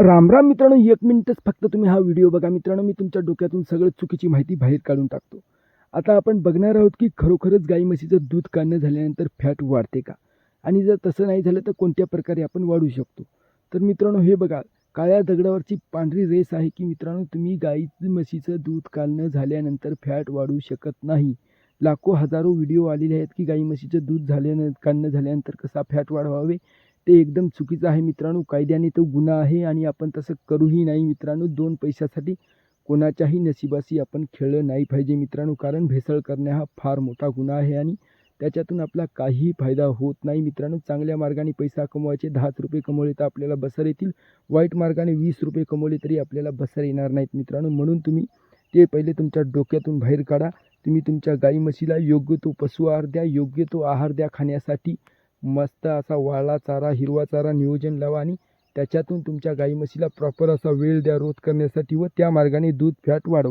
राम राम मित्रांनो एक मिनिटच फक्त तुम्ही हा व्हिडिओ बघा. मित्रांनो मी तुमच्या डोक्यातून सगळं चुकीची माहिती बाहेर काढून टाकतो. आता आपण बघणार आहोत की खरोखरच गाई म्हशीचं दूध काढणं झाल्यानंतर फॅट वाढते का? आणि जर तसं नाही झालं तर कोणत्या प्रकारे आपण वाढू शकतो? तर मित्रांनो हे बघा. काळ्या दगडावरची पांढरी रेस आहे की मित्रांनो तुम्ही गाई म्हशीचं दूध काढणं झाल्यानंतर फॅट वाढू शकत नाही. लाखो हजारो व्हिडिओ आलेले आहेत की गाई म्हशीचं दूध झाल्यानं काढणं झाल्यानंतर कसा फॅट वाढवावे? ते एकदम चुकीचं आहे मित्रांनो. कायद्याने तो गुन्हा आहे आणि आपण तसं करूही नाही मित्रांनो. दोन पैशासाठी कोणाच्याही नशिबाशी आपण खेळलं नाही पाहिजे मित्रांनो. कारण भेसळ करणे हा फार मोठा गुन्हा आहे आणि त्याच्यातून आपला काहीही फायदा होत नाही मित्रांनो. चांगल्या मार्गाने पैसा कमवायचे दहाच रुपये कमवले तर आपल्याला बसर येतील. वाईट मार्गाने वीस रुपये कमवले तरी आपल्याला बसर येणार नाहीत मित्रांनो. म्हणून तुम्ही ते पहिले तुमच्या डोक्यातून बाहेर काढा. तुम्ही तुमच्या गाई म्हशीला योग्य तो पशु आहार द्या योग्य तो आहार द्या खाण्यासाठी. मस्त असा वाळा चारा हिरवा चारा नियोजन लावा आणि त्याच्यातून तुमच्या गाई म्हशीला प्रॉपर असा वेळ द्या रोध करण्यासाठी व त्या मार्गाने दूध फॅट वाढवा.